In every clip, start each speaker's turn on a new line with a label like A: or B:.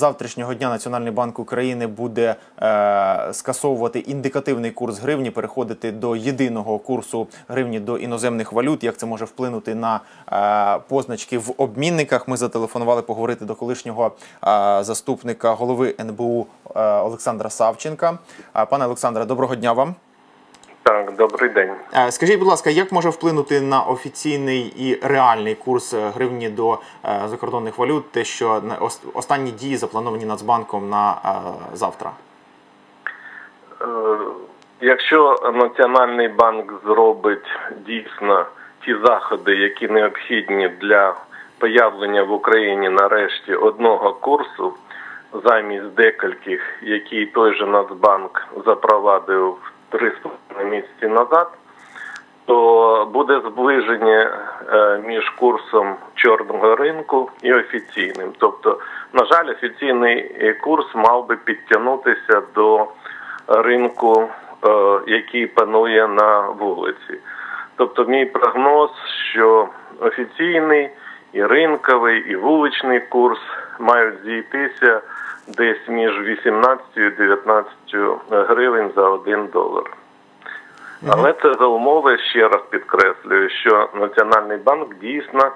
A: завтрашнього дня Національний банк України буде е, скасовувати індикативний курс гривні, переходити до єдиного курсу гривні до іноземних валют. Як це може вплинути на е, позначки в обмінниках? Ми зателефонували поговорити до колишнього е, заступника голови НБУ е, Олександра Савченка. Е, Пане Олександре, доброго дня вам.
B: Добрий день.
A: Е, Скажіть, будь ласка, як може вплинути на офіційний і реальний курс гривні до е, закордонних валют, те, що на- останні дії заплановані Нацбанком на е, завтра?
B: Якщо Національний банк зробить дійсно ті заходи, які необхідні для появлення в Україні нарешті одного курсу замість декількох, який той же Нацбанк запровадив три з половиною місяці назад, то буде зближення е, між курсом чорного ринку і офіційним. Тобто, на жаль, офіційний курс мав би підтягнутися до ринку, е, який панує на вулиці. Тобто, мій прогноз, що офіційний і ринковий, і вуличний курс мають зійтися десь між 18 і 19 гривень за 1 долар. Але це за умови, ще раз підкреслюю, що Національний банк дійсно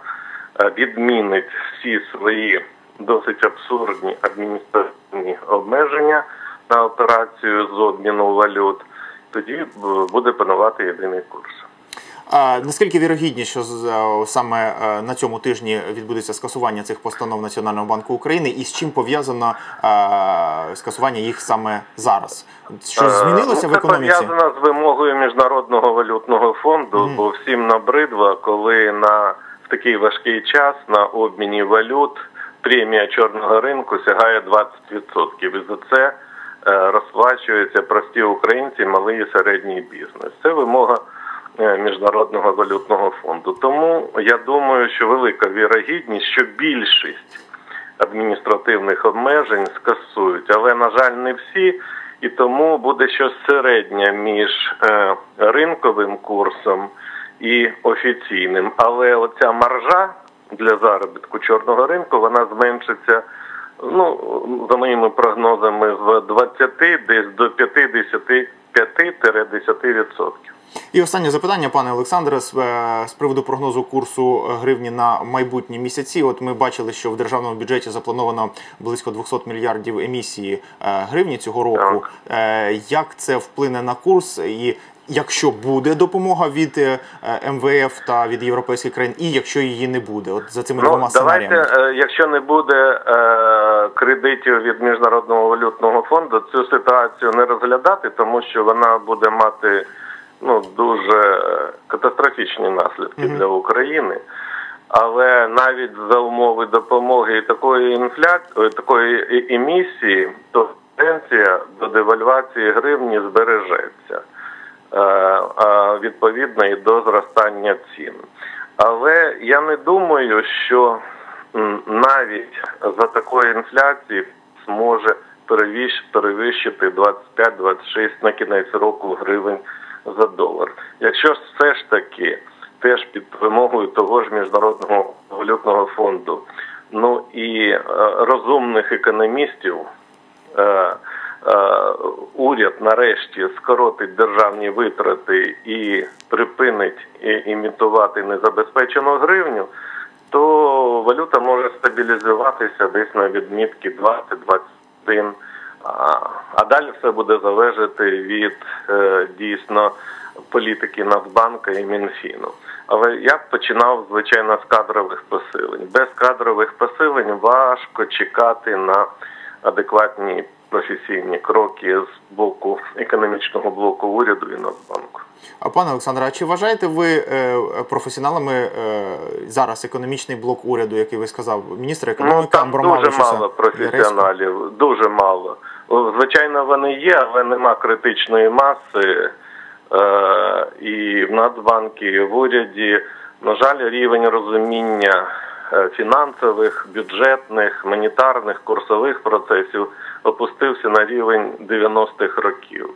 B: е, відмінить всі свої досить абсурдні адміністративні обмеження на операцію з обміну валют. Тоді е, буде панувати єдиний курс.
A: Наскільки вірогідність, що е, саме е, на цьому тижні відбудеться скасування цих постанов Національного банку України, і з чим пов'язано е, скасування їх саме зараз? Що змінилося
B: Ну,
A: в економіці?
B: Це пов'язано з вимогою міжнародного валютного фонду, бо всім набридло, коли на в такий важкий час на обміні валют премія чорного ринку сягає 20%. І за це е, розплачуються прості українці, малий і середній бізнес. Це вимога е, міжнародного валютного фонду. Тому я думаю, що велика вірогідність, що більшість адміністративних обмежень скасують, але на жаль, не всі. І тому буде щось середнє між е, ринковим курсом і офіційним. Але оця маржа для заробітку чорного ринку вона зменшиться. Ну за моїми прогнозами з 20 десь до 55-10%.
A: І останнє запитання, пане Олександре, з, е, приводу прогнозу курсу гривні на майбутні місяці. От ми бачили, що в державному бюджеті заплановано близько 200 мільярдів емісії е, гривні цього року. Е, Як це вплине на курс? І якщо буде допомога від е, МВФ та від європейських країн, і якщо її не буде, от за цими двома
B: Ну,
A: сценаріями.
B: давайте, е, якщо не буде е, кредитів від міжнародного валютного фонду, цю ситуацію не розглядати, тому що вона буде мати ну дуже е, катастрофічні наслідки для України. Але навіть за умови допомоги і такої інфляції, такої емісії, то тенденція до девальвації гривні збережеться. Е, відповідно і до зростання цін. Але я не думаю, що навіть за такої інфляції зможе перевищ- перевищити 25-26 на кінець року гривень за долар. Якщо все ж таки теж під вимогою того ж міжнародного валютного фонду, ну і е, розумних економістів. Е, е, уряд нарешті скоротить державні витрати і припинить імітувати незабезпечену гривню, то валюта може стабілізуватися десь на відмітки 20-21. А, далі все буде залежати від е, дійсно політики Нацбанка і Мінфіну. Але я б починав, звичайно, з кадрових посилень. Без кадрових посилень важко чекати на адекватні професійні кроки з боку економічного блоку уряду і Нацбанку.
A: А пане Олександре, а чи вважаєте ви е, професіоналами е, зараз економічний блок уряду, який ви сказав, міністр
B: Ну там
A: Амбромавичуса
B: дуже мало професіоналів, дуже мало. О, Звичайно, вони є, але нема критичної маси. Е, і в Нацбанку, і в уряді. На жаль, рівень розуміння е, фінансових, бюджетних, монетарних, курсових процесів опустився на рівень 90-х років.